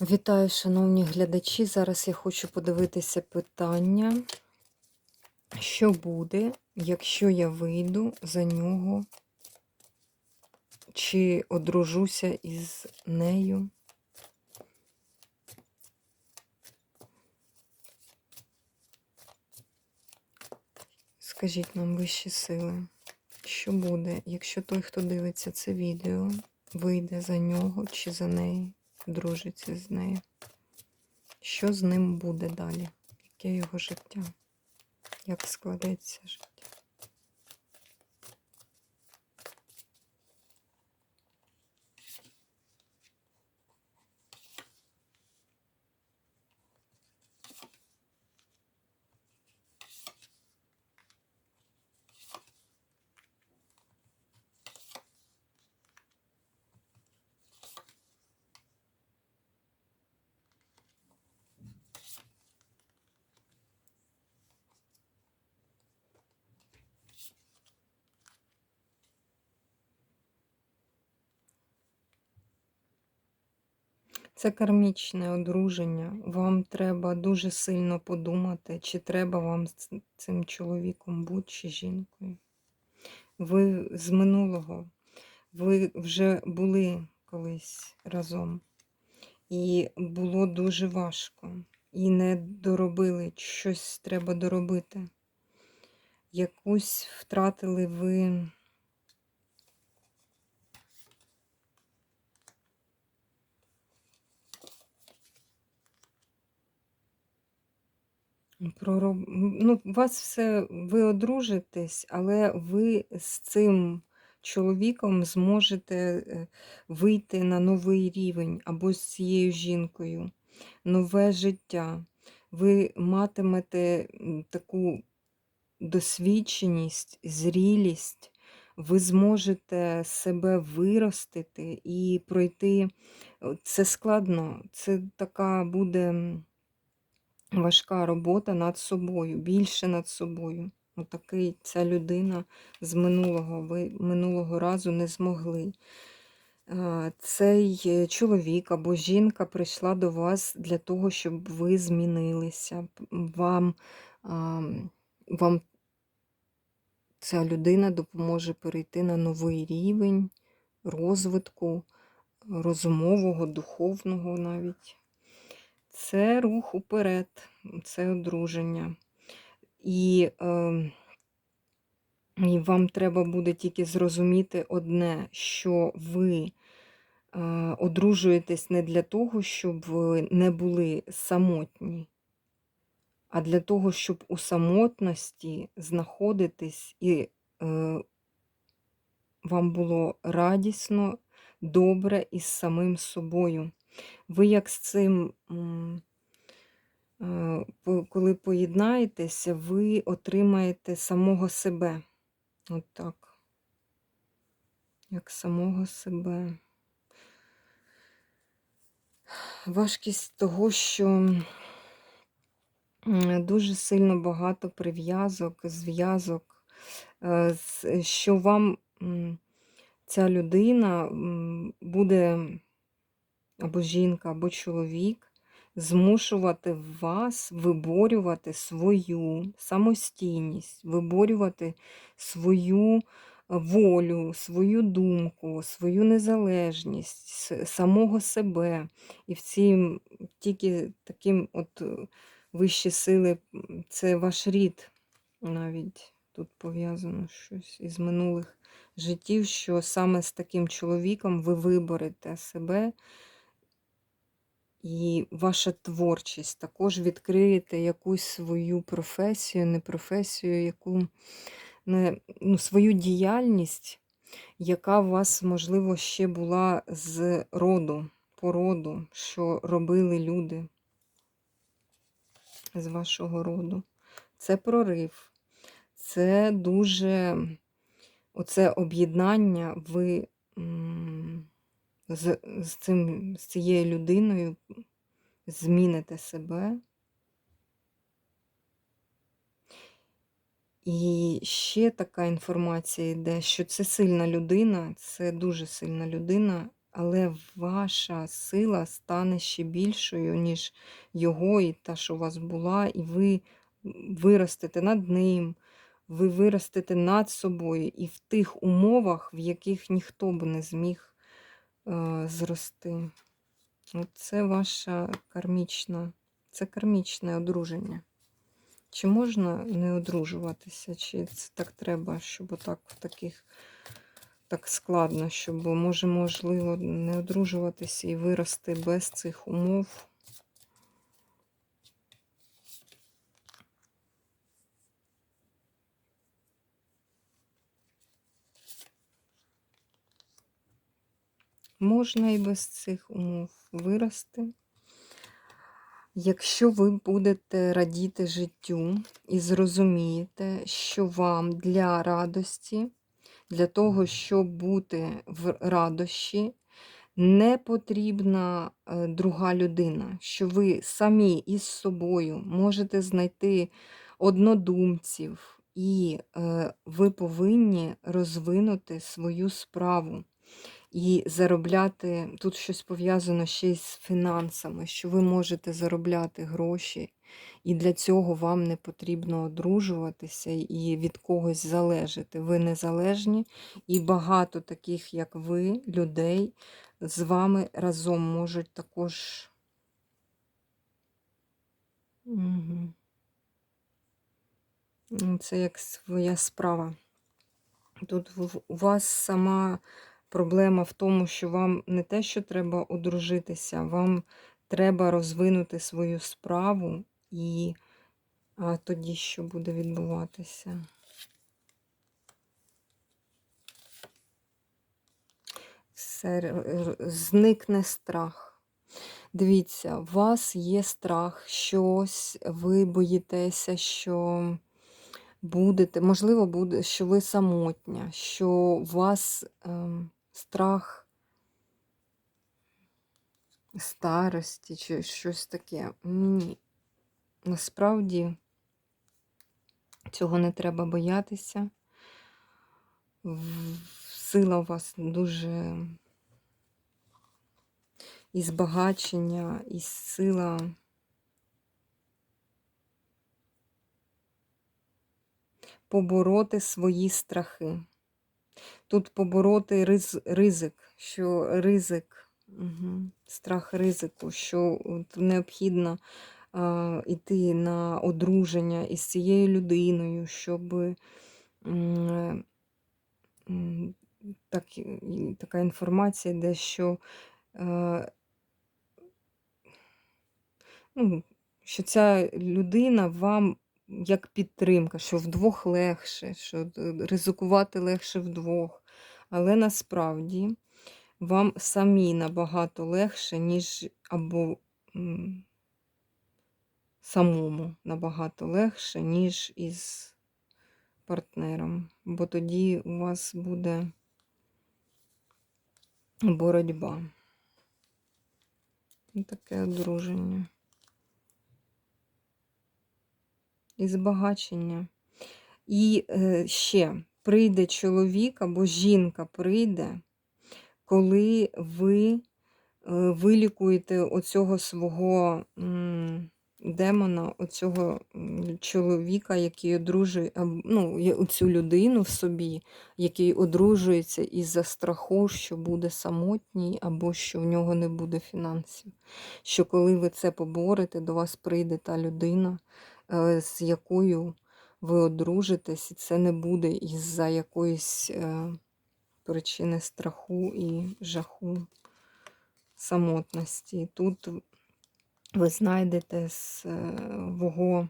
Вітаю, шановні глядачі. Зараз я хочу подивитися питання, що буде, якщо я вийду за нього, чи одружуся із нею. Скажіть нам вищі сили, що буде, якщо той, хто дивиться це відео, вийде за нього чи за неї, дружиться з нею? Що з ним буде далі? Яке його життя? Як складеться життя? Це кармічне одруження. Вам треба дуже сильно подумати, чи треба вам з цим чоловіком бути чи жінкою. Ви з минулого, ви вже були колись разом, і було дуже важко. І не доробили, щось треба доробити. Якусь втратили ви. Пророб... Ну, у вас все, ви одружитесь, але ви з цим чоловіком зможете е, вийти на новий рівень або з цією жінкою, нове життя. Ви матимете таку досвідченість, зрілість, ви зможете себе виростити і пройти. Це складно, це така буде. Важка робота над собою, більше над собою. Отакий ця людина з минулого, ви минулого разу не змогли. Цей е, чоловік або жінка прийшла до вас для того, щоб ви змінилися. Вам, вам ця людина допоможе перейти на новий рівень розвитку розумового, духовного навіть. Це рух уперед, це одруження. І, е, і вам треба буде тільки зрозуміти одне, що ви е, одружуєтесь не для того, щоб ви не були самотні, а для того, щоб у самотності знаходитись і е, вам було радісно, добре із самим собою. Ви як з цим, е, коли поєднаєтеся, ви отримаєте самого себе. От так. Як самого себе. Важкість того, що дуже сильно багато прив'язок, зв'язок, е, що вам ця людина буде або жінка, або чоловік змушувати вас виборювати свою самостійність, виборювати свою волю, свою думку, свою незалежність, самого себе. І в цій тільки таким от е, вищі сили це ваш рід навіть тут пов'язано щось із минулих життів, що саме з таким чоловіком ви виборете себе. І ваша творчість також відкриєте якусь свою професію, не професію, яку не, ну, свою діяльність, яка у вас, можливо, ще була з роду, породу, що робили люди з вашого роду. Це прорив. Це дуже оце об'єднання ви з, з, цим, з цією людиною зміните себе. І ще така інформація йде, що це сильна людина, це дуже сильна людина, але ваша сила стане ще більшою, ніж його, і та, що у вас була, і ви виростете над ним, ви виростете над собою і в тих умовах, в яких ніхто б не зміг зрости. Це ваша кармічна, це кармічне одруження. Чи можна не одружуватися? Чи це так треба, щоб отак в таких так складно, щоб може, можливо, не одружуватися і вирости без цих умов? Можна і без цих умов вирости. Якщо ви будете радіти життю і зрозумієте, що вам для радості, для того, щоб бути в радощі, не потрібна е, друга людина, що ви самі із собою можете знайти однодумців, і е, ви повинні розвинути свою справу і заробляти. Тут щось пов'язано ще й з фінансами, що ви можете заробляти гроші, і для цього вам не потрібно одружуватися і від когось залежати. Ви незалежні, і багато таких, як ви, людей, з вами разом можуть також. Угу. Це як своя справа. Тут у вас сама Проблема в тому, що вам не те, що треба одружитися, вам треба розвинути свою справу, і а тоді що буде відбуватися? Все, зникне страх. Дивіться, у вас є страх, щось, ви боїтеся, що будете, можливо, буде, що ви самотня, що у вас. Ем, страх старості чи щось таке. Ні. Насправді цього не треба боятися. Сила у вас дуже і збагачення, і сила. Побороти свої страхи. Тут побороти riz, ризик, що ризик, угу, страх ризику, що необхідно а, йти на одруження із цією людиною, щоб так, така інформація, де що, а, ну, що ця людина вам як підтримка, що вдвох легше, що ризикувати легше вдвох. Але насправді вам самі набагато легше, ніж або самому набагато легше, ніж із партнером. Бо тоді у вас буде боротьба. Таке одруження. І збагачення. І е, ще прийде чоловік або жінка прийде, коли ви е, вилікуєте оцього свого демона, оцього чоловіка, який одружує, ну, цю людину в собі, який одружується із-за страху, що буде самотній, або що в нього не буде фінансів. Що коли ви це поборете, до вас прийде та людина. Е, з якою ви одружитесь, і це не буде із-за якоїсь е, причини страху і жаху самотності. Тут ви знайдете свого е,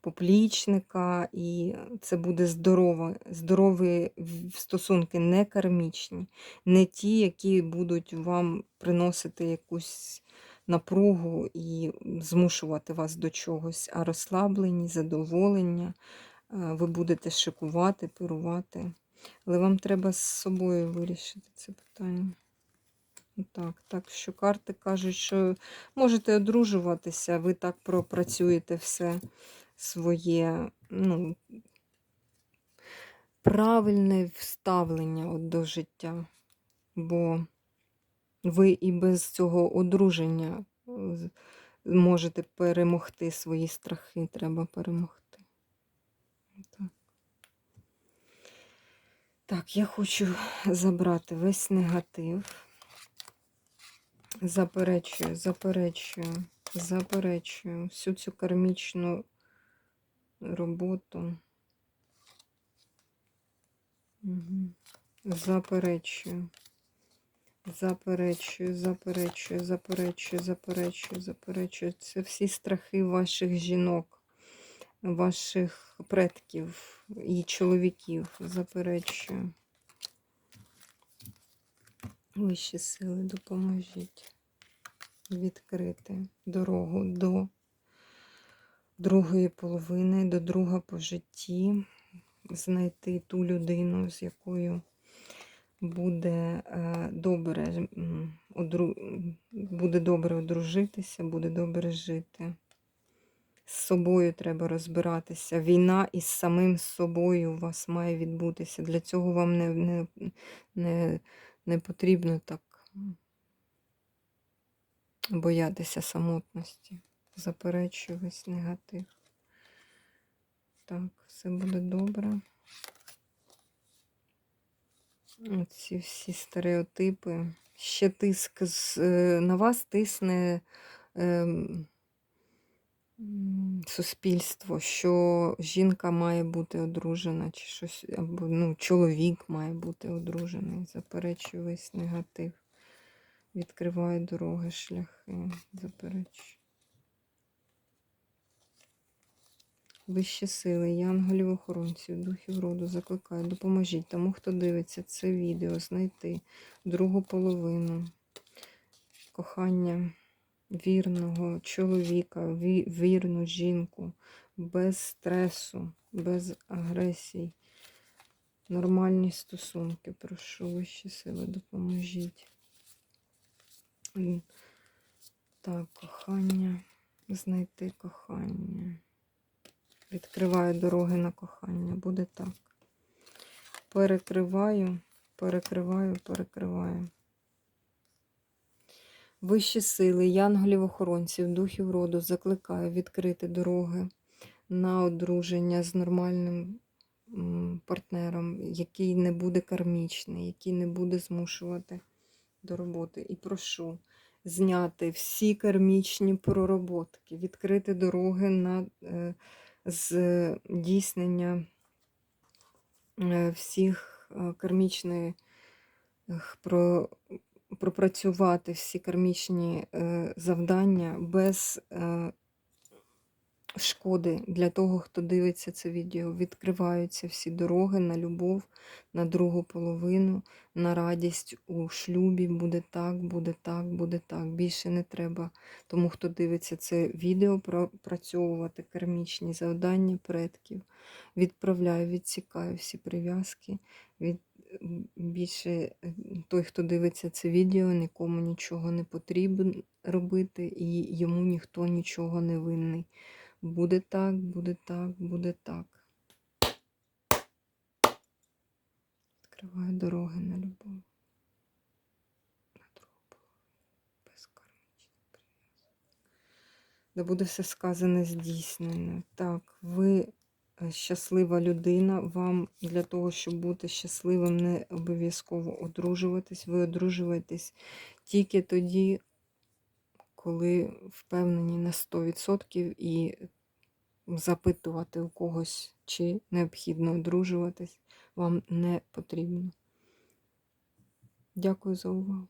поплічника, і це буде здорово, здорові стосунки, не кармічні, не ті, які будуть вам приносити якусь напругу і змушувати вас до чогось, а розслаблені, задоволення, ви будете шикувати, пирувати. Але вам треба з собою вирішити це питання. Так, так що карти кажуть, що можете одружуватися, ви так пропрацюєте все своє, ну, правильне вставлення от до життя. Бо Ви і без цього одруження е, можете перемогти свої страхи. Треба перемогти. Так. Так, я хочу забрати весь негатив. Заперечую, заперечую, заперечую всю цю кармічну роботу. Угу. Заперечую. Заперечую, заперечую, заперечую, заперечую, заперечую. Це всі страхи ваших жінок, ваших предків і чоловіків. Заперечую. Вищі сили, допоможіть відкрити дорогу до другої половини, до друга по житті, знайти ту людину, з якою буде е, добре, одру... буде добре одружитися, буде добре жити. З собою треба розбиратися. Війна із самим собою у вас має відбутися. Для цього вам не, не, не, не потрібно так боятися самотності. Заперечую весь негатив. Так, все буде добре. Ці всі стереотипи. Ще тиск е, на вас тисне м, суспільство, що жінка має бути одружена, чи щось, або ну, чоловік має бути одружений. Заперечую весь негатив. Відкриваю дороги, шляхи. Заперечую. Вищі сили, янголів охоронців, духів роду закликаю, допоможіть тому, хто дивиться це відео, знайти другу половину кохання вірного чоловіка, вірну жінку, без стресу, без агресій. Нормальні стосунки. Прошу вищі сили, допоможіть. Так, кохання, знайти кохання. Відкриваю дороги на кохання. Буде так. Перекриваю, перекриваю, перекриваю. Вищі сили, янголів-охоронців, духів роду закликаю відкрити дороги на одруження з нормальним партнером, який не буде кармічний, який не буде змушувати до роботи. І прошу зняти всі кармічні пророботки, відкрити дороги на е, здійснення е, всіх е, кармічних про, пропрацювати всі кармічні е, завдання без е, шкоди для того, хто дивиться це відео. Відкриваються всі дороги на любов, на другу половину, на радість у шлюбі. Буде так, буде так, буде так. Більше не треба. Тому, хто дивиться це відео, пропрацьовувати кармічні завдання предків. Відправляю, відсікаю всі прив'язки. Від... Більше той, хто дивиться це відео, нікому нічого не потрібно робити, і йому ніхто нічого не винний. Буде так, буде так, буде так. Відкриваю дороги на любов. На другу. Да буде все сказане здійснено. Так, ви е, щаслива людина. Вам для того, щоб бути щасливим, не обов'язково одружуватись. Ви одружуєтесь тільки тоді, коли впевнені на 100% і запитувати у когось, чи необхідно одружуватись, вам не потрібно. Дякую за увагу.